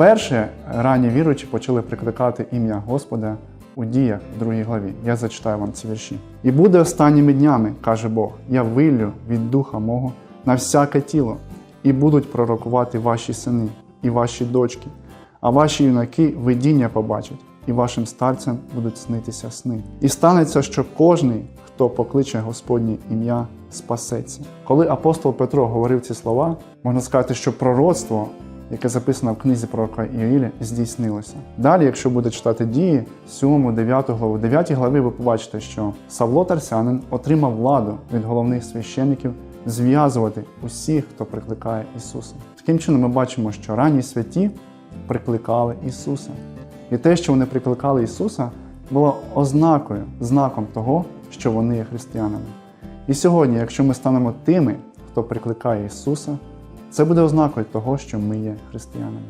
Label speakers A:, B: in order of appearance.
A: Вперше ранні віруючі почали прикликати ім'я Господа у діях в другій главі. Я зачитаю вам ці вірші. І буде останніми днями, каже Бог, я виллю від духа мого на всяке тіло, і будуть пророкувати ваші сини і ваші дочки, а ваші юнаки видіння побачать, і вашим старцям будуть снитися сни. І станеться, що кожний, хто покличе Господнє ім'я, спасеться. Коли апостол Петро говорив ці слова, можна сказати, що пророцтво яке записано в книзі пророка Іоїля, здійснилося. Далі, якщо буде читати дії 7, 9 главу, 9 глави, ви побачите, що Савло Тарсянин отримав владу від головних священників зв'язувати усіх, хто прикликає Ісуса. Таким чином, ми бачимо, що ранні святі прикликали Ісуса. І те, що вони прикликали Ісуса, було ознакою, знаком того, що вони є християнами. І сьогодні, якщо ми станемо тими, хто прикликає Ісуса, це буде ознакою того, що ми є християнами.